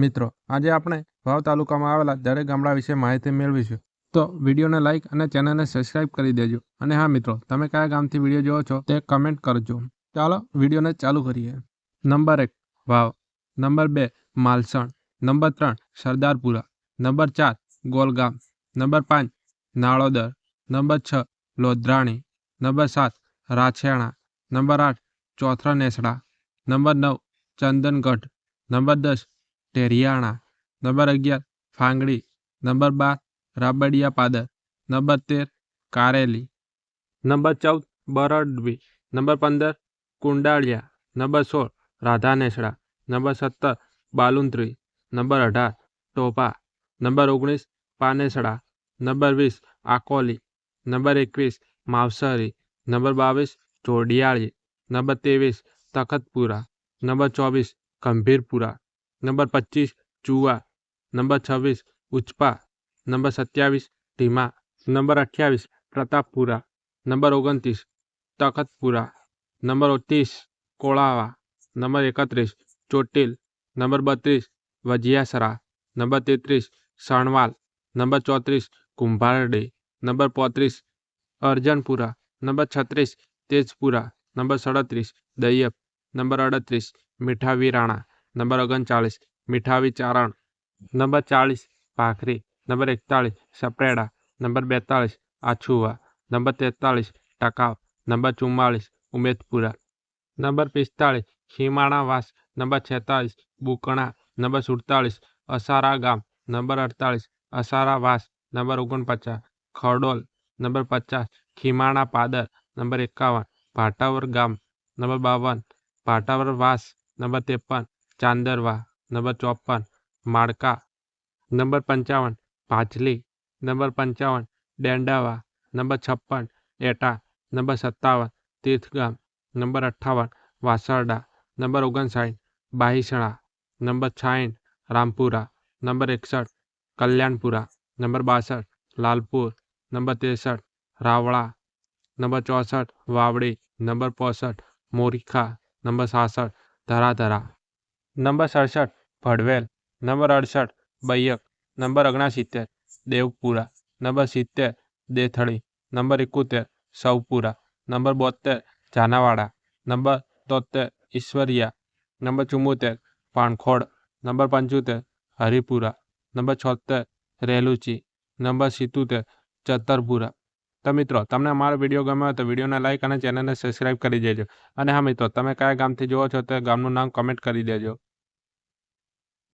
મિત્રો આજે આપણે વાવ તાલુકામાં આવેલા દરેક ગામડા વિશે માહિતી મેળવીશું તો વિડીયોને લાઇક અને ચેનલને સબસ્ક્રાઇબ કરી દેજો અને હા મિત્રો તમે કયા ગામથી વિડીયો જોવો છો તે કમેન્ટ કરજો ચાલો વિડીયોને ચાલુ કરીએ નંબર એક વાવ નંબર બે માલસણ નંબર ત્રણ સરદારપુરા નંબર ચાર ગોલગામ નંબર પાંચ નાળોદર નંબર છ લોધરાણી નંબર સાત રાછેણા નંબર આઠ ચોથરા નેસડા નંબર નવ ચંદનગઢ નંબર દસ ढेरियाणा नंबर अगियार फांगड़ी नंबर बार राबड़िया पादर नंबर तेर कारेली नंबर चौदह बरडवी नंबर पंदर कुंडालिया नंबर सोल राधा राधानेसड़ा नंबर सत्तर बालुंद्री नंबर अठार टोपा नंबर ओगनीस पानेसड़ा नंबर वीस आकोली नंबर एक मवसरी नंबर बीस जोडियाली नंबर तेवीस तखतपुरा नंबर चौबीस गंभीरपुरा नंबर पच्चीस चूआ नंबर छब्बीस उचपा नंबर सत्याविश धीमा नंबर अठावीस प्रतापपुरा नंबर ओगतीस तखतपुरा नंबर उत्तीस कोलावा नंबर इकतीस चोटिल नंबर बत्तीस वजियासरा नंबर तैतीस सणवाल नंबर चौतीस कुंभारडे नंबर पौतरीस अर्जनपुरा नंबर छत्तीस तेजपुरा नंबर सड़तीस दैयप नंबर अड़तीस मिठावीराणा નંબર ઓગણચાળીસ મીઠાવી ચારણ નંબર ચાળીસ ભાખરી નંબર એકતાળીસ સપરેડા નંબર બેતાળીસ આછુવા નંબર તેતાળીસ ટકાવ નંબર ચુમ્માળીસ ઉમેદપુરા નંબર પિસ્તાળીસ ખીમાણાવાસ નંબર છેતાળીસ બુકણા નંબર સુડતાળીસ અસારા ગામ નંબર અડતાળીસ અસારાવાસ નંબર ઓગણપચાસ ખરડોલ નંબર પચાસ ખીમાણા પાદર નંબર એકાવન ભાટાવર ગામ નંબર બાવન ભાટાવર વાસ નંબર ત્રેપન चांदरवा नंबर चौपन माड़का नंबर पंचावन पाचली नंबर पंचावन डेंडावा नंबर छप्पन एटा नंबर सत्तावन तीर्थगाम नंबर अट्ठावन वासरडा नंबर ओगनसाइठ बाहिसणा नंबर छाइठ रामपुरा नंबर एकसठ कल्याणपुरा नंबर बासठ लालपुर नंबर तिरसठ रावड़ा नंबर चौंसठ वावड़ी नंबर पौंसठ मोरिखा नंबर सासठ Dharadhara number 67 Bhadvel number 68 Baiyak number 69 Devpura number 70 Dethdi number 71 Saupura number 72 Janavada number 73 Ishwariya number 74 Pankhod number 75 Haripura number 76 Reluchi number 77 Chatarpura તો મિત્રો તમે અમારું વિડિયો ગમ્યો તો વિડિયોને લાઈક અને ચેનલને સબ્સ્ક્રાઇબ કરી દેજો અને હા મિત્રો તમે કયા ગામથી જોઓ છો તે ગામનું નામ કમેન્ટ કરી દેજો